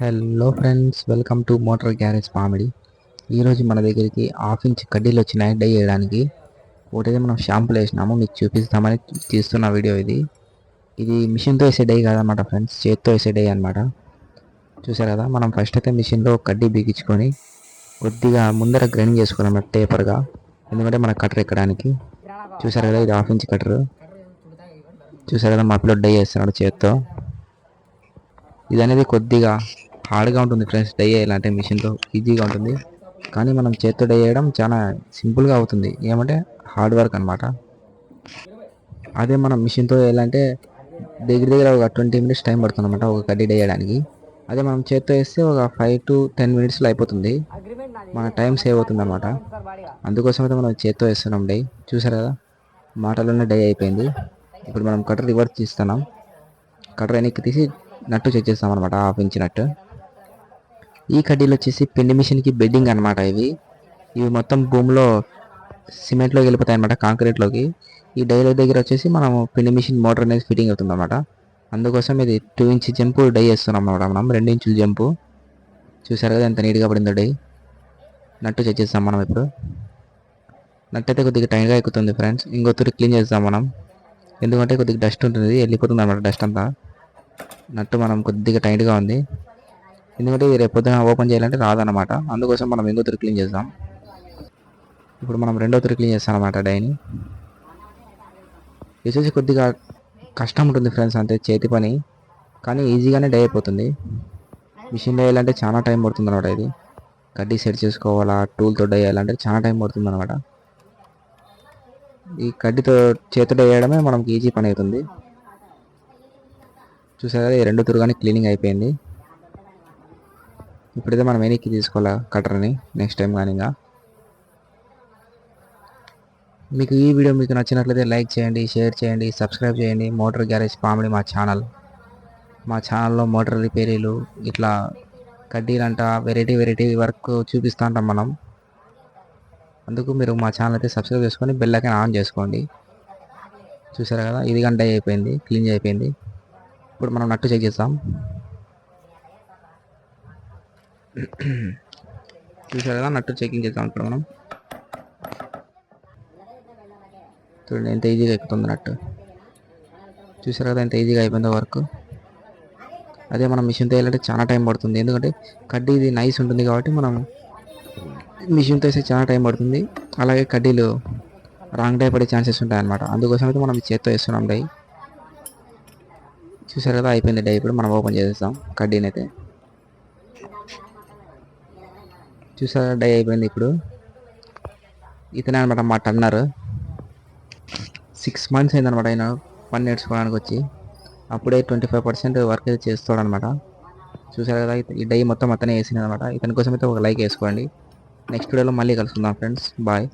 Hello friends welcome to motor garage మామిడి ఈరోజు మన దగ్గరికి హాఫ్ ఇంచ్ కడ్డీలు వచ్చినాయి డై చేయడానికి ఒకటైతే మనం షాంపులు వేసినాము. మీకు చూపిస్తామని తీస్తున్న వీడియో ఇది. ఇది మిషన్తో వేసే డై కాదనమాట ఫ్రెండ్స్ చేత్తో వేసే డై అనమాట చూసారు కదా మనం ఫస్ట్ అయితే మిషన్లో కడ్డీ బిగించుకొని కొద్దిగా ముందర గ్రైండ్ చేసుకోవాలి టేపర్గా ఎందుకంటే మన కటర్ ఎక్కడానికి. చూసారు కదా ఇది హాఫ్ ఇంచ్ కటర్ చూసారు కదా మా పిల్లలు డై చేస్తున్నాడు చేత్తో. ఇది అనేది కొద్దిగా హార్డ్గా ఉంటుంది ఫ్రెండ్స్ డై చేయాలంటే మిషన్తో ఈజీగా ఉంటుంది. కానీ మనం చేత్తో డై చేయడం చాలా సింపుల్గా అవుతుంది. ఏమంటే హార్డ్ వర్క్ అనమాట అదే మనం మిషన్తో వేయాలంటే దగ్గర దగ్గర ఒక ట్వంటీ మినిట్స్ టైం పడుతుంది అనమాట ఒక కడ్డీ డై చేయడానికి అదే మనం చేత్తో వేస్తే ఒక ఫైవ్ టు టెన్ మినిట్స్లో అయిపోతుంది. మన టైం సేవ్ అవుతుంది అనమాట అందుకోసం అయితే మనం చేత్తో వేస్తున్నాం డై. చూసారు కదా? మాటలోనే డై అయిపోయింది. ఇప్పుడు మనం కటర్ రివర్స్ తీస్తున్నాం. కటర్ వెనక్కి తీసి నట్టు చెక్ చేస్తాం అనమాట హాఫ్ ఇంచ్ నట్టు. ఈ కడ్డీలు వచ్చేసి పిండి మిషన్కి బెడ్డింగ్ అనమాట ఇవి. ఇవి మొత్తం భూమిలో సిమెంట్లోకి వెళ్ళిపోతాయి అనమాట కాంక్రీట్లోకి. ఈ డైలో దగ్గర వచ్చేసి మనం పిండి మిషన్ మోటార్ అనేది ఫిట్టింగ్ అవుతుంది అనమాట అందుకోసం ఇది టూ ఇంచ్ జంపు డై వేస్తున్నాం అనమాట మనం రెండు ఇంచుల జంపు. చూసారు కదా ఎంత నీట్గా పడిందో డై. నట్టు చెక్ చేస్తాం మనం ఇప్పుడు. నట్టు అయితే కొద్దిగా టైట్గా ఎక్కుతుంది ఫ్రెండ్స్. ఇంకొకటి క్లీన్ చేస్తాం మనం. ఎందుకంటే కొద్దిగా డస్ట్ ఉంటుంది వెళ్ళిపోతుంది అనమాట డస్ట్ అంతా. నట్టు మనం కొద్దిగా టైట్గా ఉంది. ఎందుకంటే ఇది రేపు పొద్దున ఓపెన్ చేయాలంటే రాదనమాట అందుకోసం మనం ఇంకో తూరి క్లీన్ చేద్దాం. ఇప్పుడు మనం రెండో తూరి క్లీన్ చేస్తాం అనమాట డైని. వచ్చేసి కొద్దిగా కష్టం ఉంటుంది ఫ్రెండ్స్ అంతే చేతి పని. కానీ ఈజీగానే డై అయిపోతుంది. మిషన్ డేయాలంటే చాలా టైం పడుతుంది అనమాట ఇది. గడ్డి సెట్ చేసుకోవాలా టూల్తో డై చాలా టైం పడుతుంది అనమాట ఈ గడ్డితో చేతితో వేయడమే మనకి ఈజీ పని అవుతుంది. చూసారా ఈ రెండు తురుగానే క్లీనింగ్ అయిపోయింది. ఇప్పుడైతే మనం వెనక్కి తీసుకోవాలి? కట్టర్ని నెక్స్ట్ టైం కానీ ఇంకా. మీకు ఈ వీడియో మీకు నచ్చినట్లయితే లైక్ చేయండి షేర్ చేయండి సబ్స్క్రైబ్ చేయండి. మోటార్ గ్యారేజ్ కామెడీ మా ఛానల్. మా ఛానల్లో మోటార్ రిపేరీలు ఇట్లా కడ్డీలంట వెరైటీ వెరైటీ వర్క్ చూపిస్తూ ఉంటాం మనం. అందుకు మీరు మా ఛానల్ అయితే సబ్స్క్రైబ్ చేసుకొని బెల్ ఐకాన్ ఆన్ చేసుకోండి. చూసారు కదా? ఇది గంట అయిపోయింది క్లీన్ అయిపోయింది. ఇప్పుడు మనం నట్టు చెక్ చేస్తాం చూసారు కదా నట్టు చెకింగ్ చేద్దాం ఇప్పుడు మనం. చూడండి ఎంత ఈజీగా ఎక్కుతుంది నట్టు. చూసారు కదా ఎంత ఈజీగా అయిపోయిందో వర్క్ అదే మనం మిషన్ తేయాలంటే చాలా టైం పడుతుంది. ఎందుకంటే కడ్డీ ఇది నైస్ ఉంటుంది కాబట్టి మనం మిషన్తో వేస్తే చాలా టైం పడుతుంది. అలాగే కడ్డీలు రాంగ్ డై పడే ఛాన్సెస్ ఉంటాయి అనమాట అందుకోసం అయితే మనం చేత్తో వేస్తున్నాం డై చూసారు కదా అయిపోయింది డై ఇప్పుడు మనం ఓపెన్ చేసేస్తాం కడ్డీని అయితే. చూసారా? డై అయిపోయింది ఇప్పుడు. ఇతనే అనమాట మా టన్నర్. సిక్స్ మంత్స్ అయిందనమాట ఆయన పని నేర్చుకోవడానికి వచ్చి. అప్పుడే ట్వంటీ ఫైవ్ పర్సెంట్ వర్క్ అయితే చేస్తాడనమాట. చూసారు కదా ఈ డై మొత్తం అతనే వేసింది అనమాట ఇతని కోసం అయితే ఒక లైక్ వేసుకోండి. నెక్స్ట్ వీడియోలో మళ్ళీ కలుసుకుందాం ఫ్రెండ్స్ బాయ్